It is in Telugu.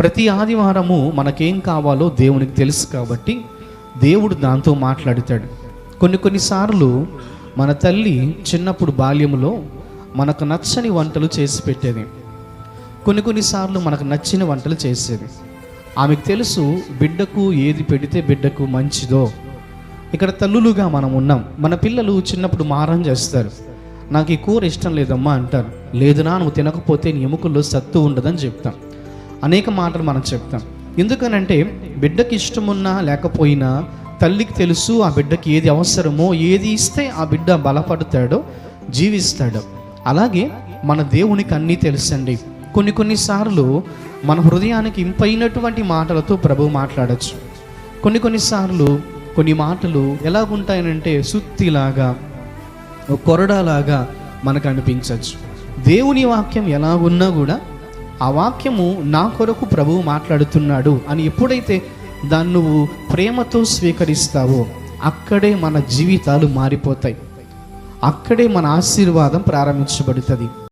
ప్రతి ఆదివారము మనకేం కావాలో దేవునికి తెలుసు కాబట్టి దేవుడు దాంతో మాట్లాడుతాడు. కొన్ని కొన్నిసార్లు మన తల్లి చిన్నప్పుడు బాల్యములో మనకు నచ్చని వంటలు చేసి పెట్టేది. కొన్ని కొన్నిసార్లు మనకు నచ్చిన వంటలు చేసేది. ఆమెకు తెలుసు బిడ్డకు ఏది పెడితే బిడ్డకు మంచిదో. ఇక్కడ తల్లులుగా మనం ఉన్నాం. మన పిల్లలు చిన్నప్పుడు మారం చేస్తారు. నాకు ఈ కూర ఇష్టం లేదమ్మా అంటారు. లేదునా నువ్వు తినకపోతే నీ ఎముకల్లో సత్తు ఉండదని చెప్తాం. అనేక మాటలు మనం చెప్తాం. ఎందుకనంటే బిడ్డకి ఇష్టమున్నా లేకపోయినా తల్లికి తెలుసు ఆ బిడ్డకి ఏది అవసరమో ఏది ఇస్తే ఆ బిడ్డ బలపడతాడో జీవిస్తాడో. అలాగే మన దేవునికి అన్నీ తెలుసండి. కొన్ని కొన్నిసార్లు మన హృదయానికి ఇంపైనటువంటి మాటలతో ప్రభు మాట్లాడచ్చు. కొన్ని కొన్నిసార్లు కొన్ని మాటలు ఎలాగుంటాయనంటే సుత్తిలాగా కొరడాలాగా మనకు అనిపించవచ్చు దేవుని వాక్యం ఎలాగున్నా కూడా ఆ వాక్యము నా కొరకు ప్రభువు మాట్లాడుతున్నాడు అని ఎప్పుడైతే దాన్ని నువ్వు ప్రేమతో స్వీకరిస్తావో అక్కడే మన జీవితాలు మారిపోతాయి. అక్కడే మన ఆశీర్వాదం ప్రారంభించబడుతుంది.